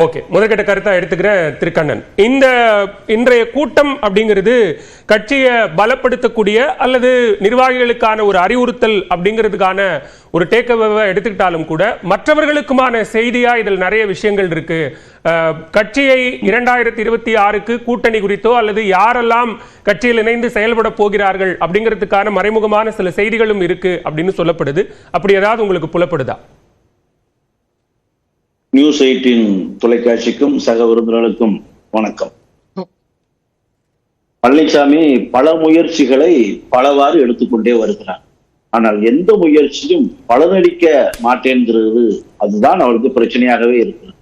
Okay முதற்கட்ட கருத்தா எடுத்துக்கிறேன் திருக்கண்ணன். இந்த இன்றைய கூட்டம் அப்படிங்கிறது கட்சியை பலப்படுத்தக்கூடிய அல்லது நிர்வாகிகளுக்கான ஒரு அறிவுறுத்தல் அப்படிங்கிறதுக்கான ஒரு டேக்கவை எடுத்துக்கிட்டாலும் கூட மற்றவர்களுக்குமான செய்தியா இதில் நிறைய விஷயங்கள் இருக்கு. அஹ், கட்சியை இரண்டாயிரத்தி இருபத்தி ஆறுக்கு கூட்டணி குறித்தோ அல்லது யாரெல்லாம் கட்சியில் இணைந்து செயல்பட போகிறார்கள் அப்படிங்கிறதுக்கான மறைமுகமான சில செய்திகளும் இருக்கு அப்படின்னு சொல்லப்படுது. அப்படி ஏதாவது உங்களுக்கு புலப்படுதா? நியூஸ் எயிட்டின் தொலைக்காட்சிக்கும் சக விருந்தினர்களுக்கும் வணக்கம். பழனிசாமி பல முயற்சிகளை பலவாறு எடுத்துக்கொண்டே வருகிறார். ஆனால் எந்த முயற்சியும் பலனளிக்க மாட்டேங்கிறது அதுதான் அவருக்கு பிரச்சனையாகவே இருக்கிறது.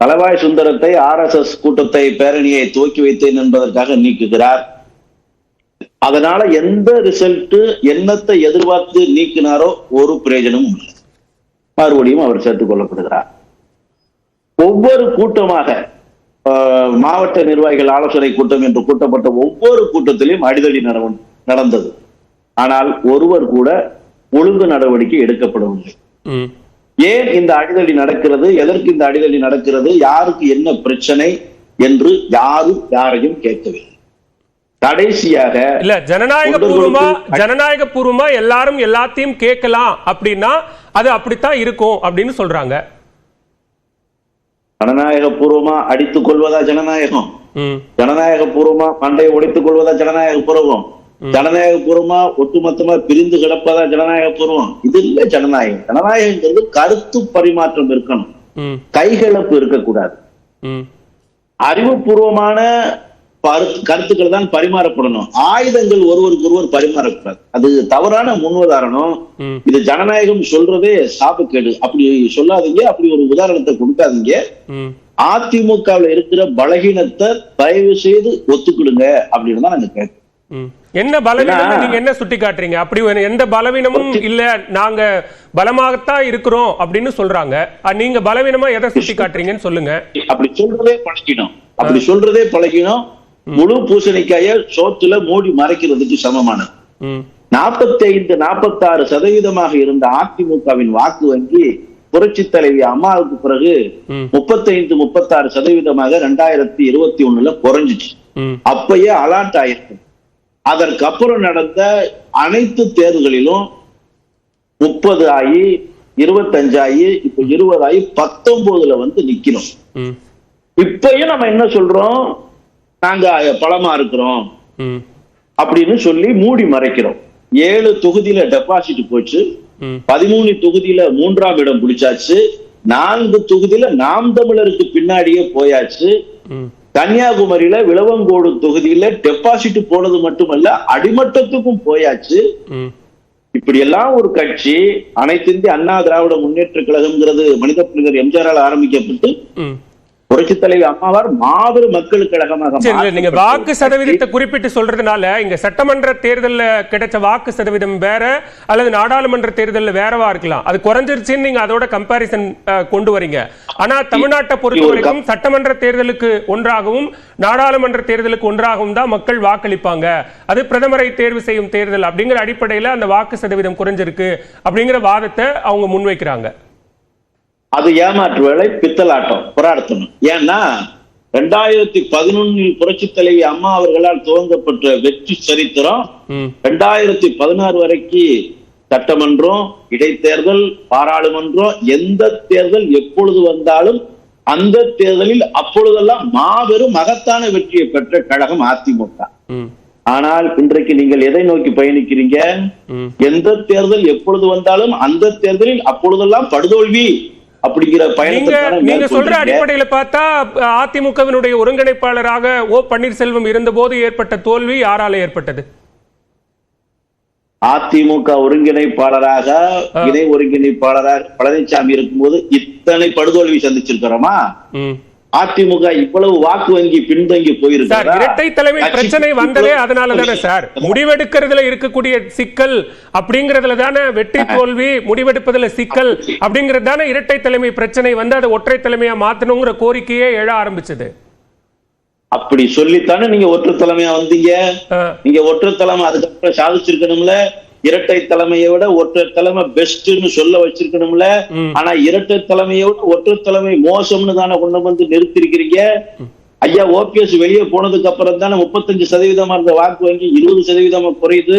தலவாய் சுந்தரத்தை ஆர் எஸ் எஸ் கூட்டத்தை பேரணியை துவக்கி வைத்தேன் என்பதற்காக நீக்குகிறார். அதனால எந்த ரிசல்ட் என்னத்தை எதிர்பார்த்து நீக்கினாரோ ஒரு பிரயோஜனமும் இல்லை. மறுபடியும் அவர் சேர்த்துக் கொள்ளப்படுகிறார். ஒவ்வொரு கூட்டமாக மாவட்ட நிர்வாகிகள் ஆலோசனை கூட்டம் என்று கூட்டப்பட்ட ஒவ்வொரு கூட்டத்திலும் அடிதடி நடந்தது. ஆனால் ஒருவர் கூட ஒழுங்கு நடவடிக்கை எடுக்கப்படவில்லை. ஏன் இந்த அடிதடி நடக்கிறது? எதற்கு இந்த அடிதடி நடக்கிறது? யாருக்கு என்ன பிரச்சனை? என்று யாரும் யாரையும் கேட்கவில்லை. கடைசியாக இல்ல ஜனநாயக பூர்வமா ஜனநாயக பூர்வமா எல்லாரும் எல்லாத்தையும் கேட்கலாம் அப்படின்னா அது அப்படித்தான் இருக்கும் அப்படின்னு சொல்றாங்க. ஜனநாயக பூர்வமா அடித்துக் கொள்வதா ஜனநாயகம்? ஜனநாயக பூர்வமா மண்டையை உடைத்துக் கொள்வதா ஜனநாயக பூர்வம் ஜனநாயக பூர்வமா ஒட்டுமொத்தமா பிரிந்து கிடப்பதா ஜனநாயக பூர்வம் இது இல்ல ஜனநாயகம். ஜனநாயகங்கிறது கருத்து பரிமாற்றம் இருக்கணும். கைகலப்பு இருக்கக்கூடாது. அறிவுபூர்வமான பரு- கருத்துக்கள் தான் பரிமாறப்படணும். ஆயுதங்கள் ஒருவருக்கு ஒருவர் பரிமாறக்கூடாது. அது தவறான முன்னுதாரணம். இது ஜனநாயகம் சொல்றதே சாபக்கேடு. அப்படி சொல்லாதீங்க. அப்படி ஒரு உதாரணத்தை கொடுக்காதீங்க. அதிமுகவில் இருக்கிற பலகீனத்தை தயவு செய்து ஒத்துக்கிடுங்க அப்படின்னு தான் நாங்க கேட்கிறோம். என்ன பலவீனம் நீங்க என்ன சுட்டி காட்டுறீங்க அப்படி எந்த பலவீனமும் இல்ல. நாங்க பலமாகத்தான் இருக்கிறோம் அப்படின்னு சொல்றாங்க. நீங்க பலவீனமா எதை சுட்டி காட்டுறீங்கன்னு சொல்லுங்க. அப்படி சொல்றதே பழகினோம். அப்படி சொல்றதே பழகினோம். முழு பூசணிக்காய சோத்துல மூடி மறைக்கிறதுக்கு சமமானது நாற்பத்தி ஐந்து நாற்பத்தாறு சதவீதமாக இருந்த அதிமுகவின் வாக்கு வங்கி புரட்சி தலைவி அம்மாவுக்கு பிறகு ம். முப்பத்தைந்து முப்பத்தாறு சதவீதமாக ரெண்டாயிரத்தி இருபத்தி ஒண்ணுல குறைஞ்சிச்சு. அப்பயே அலாட் ஆயிருக்கு. அதற்கப்புறம் நடந்த அனைத்து தேர்தல்களிலும் முப்பது ஆகி இருபத்தஞ்சாயி இப்ப இருபதாயி பத்தொன்பதுல வந்து நிக்கிறோம். ம். இப்பயும் நம்ம என்ன சொல்றோம்? நாங்க பலமா இருக்கிறோம். அப்படின்னு சொல்லி மூடி மறைக்கிறோம். ஏழு தொகுதியில டெபாசிட் போச்சு. பதிமூணு தொகுதியில மூன்றாம் இடம் பிடிச்சாச்சு. நான்கு தொகுதியில நாம் தமிழருக்கு பின்னாடியே போயாச்சு. கன்னியாகுமரியில விளவங்கோடு தொகுதியில டெபாசிட் போனது மட்டுமல்ல அடிமட்டத்துக்கும் போயாச்சு. இப்படி எல்லாம் ஒரு கட்சி அனைத்து இந்திய அண்ணா திராவிட முன்னேற்ற கழகம்ங்கிறது மனித புலிகர் எம்ஜிஆரால் ஆரம்பிக்கப்பட்டு புரட்சி தலைவி அம்மாவார் மாபெரும் மக்கள் கழகமாக நீங்க வாக்கு சதவீதத்தை குறிப்பிட்டு சொல்றதுனால இங்க சட்டமன்ற தேர்தல்ல கிடைச்ச வாக்கு சதவீதம் வேற அல்லது நாடாளுமன்ற தேர்தல்ல வேறவா இருக்கலாம். அது குறைஞ்சிருச்சுன்னு நீங்க அதோட கம்பாரிசன் கொண்டு வரீங்க. ஆனா தமிழ்நாட்டை பொறுத்த ஒரு வரைக்கும் சட்டமன்ற தேர்தலுக்கு ஒன்றாகவும் நாடாளுமன்ற தேர்தலுக்கு ஒன்றாகவும் தான் மக்கள் வாக்களிப்பாங்க. அது பிரதமரை தேர்வு செய்யும் தேர்தல் அப்படிங்கிற அடிப்படையில அந்த வாக்கு சதவீதம் குறைஞ்சிருக்கு அப்படிங்கிற வாதத்தை அவங்க முன்வைக்கிறாங்க. அது ஏமாற்று வேலை பித்தலாட்டம் போராடத்தணும். ஏன்னா ரெண்டாயிரத்தி பதினொன்னில் புரட்சி தலைவி அம்மா அவர்களால் துவங்கப்பட்ட வெற்றி சரித்திரம் ரெண்டாயிரத்தி பதினாறு வரைக்கும் சட்டமன்றம் இடைத்தேர்தல் பாராளுமன்றம் எந்த தேர்தல் எப்பொழுது வந்தாலும் அந்த தேர்தலில் அப்பொழுதெல்லாம் மாபெரும் மகத்தான வெற்றியை பெற்ற கழகம் அதிமுக. ஆனால் இன்றைக்கு நீங்கள் எதை நோக்கி பயணிக்கிறீங்க? எந்த தேர்தல் எப்பொழுது வந்தாலும் அந்த தேர்தலில் அப்பொழுதெல்லாம் படுதோல்வி. அப்படிங்கிற பயணத்தை நீங்க சொல்ற அடிப்படையில பார்த்தா அதிமுகவினுடைய ஒருங்கிணைப்பாளராக ஓ. பன்னீர்செல்வம் இருந்தபோது ஏற்பட்ட தோல்வி யாரால ஏற்பட்டது? அதிமுக ஒருங்கிணைப்பாளராக இணை ஒருங்கிணைப்பாளராக பழனிசாமி இருக்கும்போது இத்தனை படுதோல்வி சந்திச்சிருக்கிறோமா. அதிமுக இவ்வளவு வாக்கு வங்கி பின்தங்கி சார் போயிருக்காரா? இரட்டை தலைமை பிரச்சனை வந்ததே அதனால தானே சார். முடிவெடுக்கிறதுல இருக்கக்கூடிய சிக்கல் அப்படிங்கறதுல தானே வெற்றி தோல்வி முடிவெடுப்பதுல சிக்கல் அப்படிங்கிறது தானே இரட்டை தலைமை பிரச்சனை வந்து அதை ஒற்றை தலைமையா மாத்தணுங்கிற கோரிக்கையே எழ ஆரம்பிச்சது. அப்படி சொல்லித்தானே நீங்க ஒற்று தலைமையா வந்தீங்க. நீங்க ஒற்று தலைமை அதுக்கப்புறம் சாதிச்சிருக்கணும்ல. இரட்டை தலைமையை விட ஒற்றை தலைமை பெஸ்ட்னு சொல்ல வச்சிருக்கணும்ல. ஆனா இரட்டை தலைமையை விட ஒற்றை தலைமை மோசம்னு தானே கொண்டு வந்து நிறுத்திருக்கிறீங்க ஐயா ஓபிஎஸ் வெளியே போனதுக்கு அப்புறம் தானே முப்பத்தஞ்சு சதவீதமா இருந்த வாக்கு வங்கி இருபது சதவீதமா குறையுது.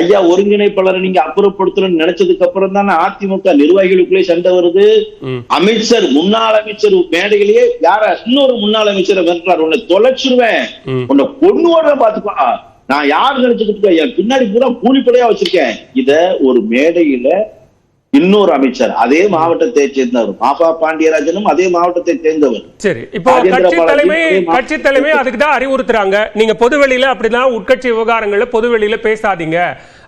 ஐயா ஒருங்கிணைப்பாளரை நீங்க அப்புறப்படுத்தணும்னு நினைச்சதுக்கு அப்புறம் தானே அதிமுக நிர்வாகிகளுக்குள்ளே சண்டை வருது. அமைச்சர் முன்னாள் அமைச்சர் மேடையிலேயே யார இன்னொரு முன்னாள் அமைச்சரை மிரட்டுறாரு உன்னை தொலைச்சிருவேன். உன்னை வர பாத்துக்கோ நான் யார் நினைச்சுக்கிட்டு? என் பின்னாடி பூரா கூலிப்படையா வச்சிருக்கேன். இத ஒரு மேடையில இன்னொரு அமைச்சர் அதே மாவட்டத்தை சேர்ந்தவர் மாபா பாண்டியராஜனும் அதே மாவட்டத்தை சேர்ந்தவர். சரி இப்போ கட்சி தலைமை கட்சி தலைமை அதுக்கு தான் அறிவுறுத்துறாங்க. நீங்க பொதுவெளியில அப்படிதான் உட்கட்சி விவகாரங்கள்ல பொதுவெளியில பேசாதீங்க.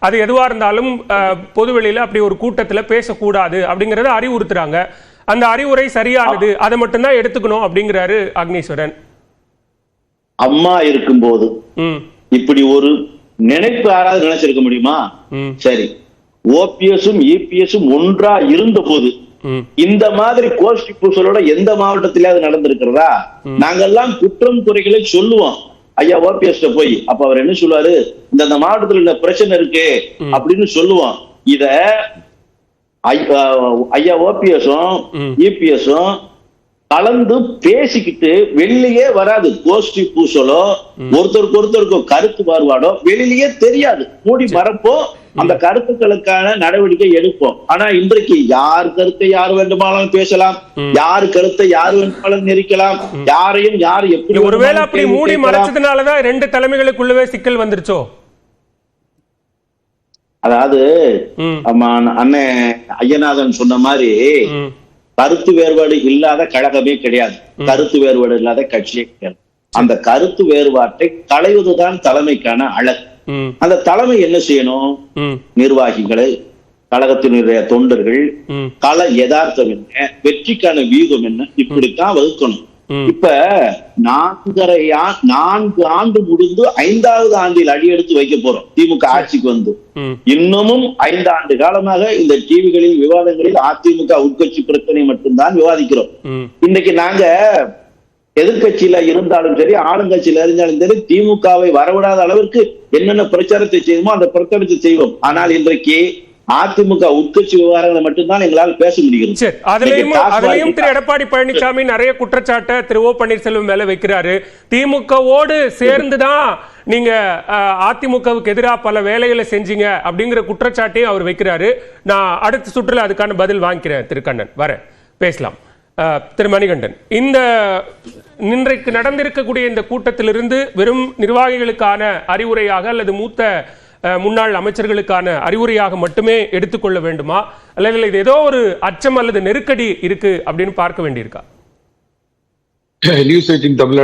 அது எதுவா இருந்தாலும் பொதுவெளியில அப்படி ஒரு கூட்டத்துல பேசக்கூடாது அப்படிங்கறத அறிவுறுத்துறாங்க. அந்த அறிவுரை சரியானது அதை மட்டும்தான் எடுத்துக்கணும் அப்படிங்கிறாரு அக்னீஸ்வரன். அம்மா இருக்கும்போது இப்படி ஒரு நினைப்பு யாராவது நினைச்சிருக்க முடியுமா? சரி. ஓபிஎஸும் இபிஎஸும் ஒன்றா இருந்த போது இந்த மாதிரி கோஷ்டி பூசலோட எந்த மாவட்டத்திலாவது நடந்திருக்கிறதா? நாங்கெல்லாம் குற்றம் குறைகளை சொல்லுவோம். ஐயா ஓபிஎஸ் போய். அப்ப அவர் என்ன சொல்லுவாரு? இந்த இந்த மாவட்டத்துல இந்த பிரச்சனை இருக்கு அப்படின்னு சொல்லுவோம். இத ஐயா ஓபிஎஸும். இபிஎஸும் கலந்து பேசிக்கிட்டு வெளியிலேயே வராது. கோஷ்டி பூசலோ ஒருத்தருக்கு ஒருத்தருக்கு கருத்து மாறுபாடோ வெளியிலேயே தெரியாது. மூடி மறப்போம். அந்த கருத்துக்களுக்கான நடவடிக்கை எடுப்போம். ஆனா இன்றைக்கு யார் கருத்தை யார் வேண்டுமானாலும் பேசலாம். யார் கருத்தை யார் வேண்டுமானாலும் நெரிக்கலாம். யாரையும் யார் எப்படி ஒருவேளை அப்படி மூடி. மறைச்சதுனாலதான் ரெண்டு தலைமைகளுக்குள்ளவே சிக்கல் வந்துருச்சோ? அதாவது ம். ஆமா அண்ணன் ஐயநாதன் சொன்ன மாதிரி கருத்து வேறுபாடு இல்லாத கழகமே கிடையாது. கருத்து வேறுபாடு இல்லாத கட்சியே கிடையாது. அந்த கருத்து வேறுபாட்டை களைவதுதான் தலைமைக்கான அழகு. அந்த தலைமை என்ன செய்யணும்? நிர்வாகிகளை கழகத்தினுடைய தொண்டர்கள் கள யதார்த்தம் என்ன வெற்றிக்கான வியூகம் என்ன இப்படித்தான் வகுக்கணும். இப்ப நான்கரை ஆ- நான்கு ஆண்டு முடிந்து ஐந்தாவது ஆண்டில் அடியெடுத்து வைக்க போறோம். திமுக ஆட்சிக்கு வந்து. இன்னமும் ஐந்து ஆண்டு காலமாக இந்த டிவிகளில் விவாதங்களில் அதிமுக உட்கட்சி பிரச்சனை மட்டும்தான் விவாதிக்கிறோம். இன்னைக்கு நாங்க எதிர்க்கட்சியில இருந்தாலும் சரி ஆளுங்கட்சியில இருந்தாலும் சரி திமுகவை வரவிடாத அளவிற்கு என்னென்ன பிரச்சாரத்தை செய்வோமோ அந்த பிரச்சாரத்தை செய்வோம். ஆனால் இன்றைக்கு அதிமுக உட்கட்சி விவகாரங்களை மட்டும்தான் எங்களால் பேச முடிகிறது. சரி அதுலயும் இன்னைக்கு டாஸ்மாக் அதுலயும் திரு எடப்பாடி பழனிசாமி நிறைய குற்றச்சாட்டை திரு ஓ பன்னீர்செல்வம் மேல வைக்கிறாரு. திமுகவோடு சேர்ந்துதான் நீங்க அதிமுகவுக்கு எதிராக பல வேலைகளை செஞ்சீங்க அப்படிங்கிற குற்றச்சாட்டையும் அவர் வைக்கிறாரு. நான் அடுத்த சுற்றுல அதுக்கான பதில் வாங்கிக்கிறேன் திரு கண்ணன். வரேன். பேசலாம். திரு மணிகண்டன் இந்த இன்றைக்கு நடந்திருக்கக்கூடிய இந்த கூட்டத்திலிருந்து வெறும் நிர்வாகிகளுக்கான அறிவுரையாக அல்லது மூத்த முன்னாள் அமைச்சர்களுக்கான அறிவுரையாக மட்டுமே எடுத்துக்கொள்ள வேண்டுமா? அல்லது இது ஏதோ ஒரு அச்சம் அல்லது நெருக்கடி இருக்கு அப்படின்னு பார்க்க வேண்டியிருக்கா? News eighteen Tamil Nadu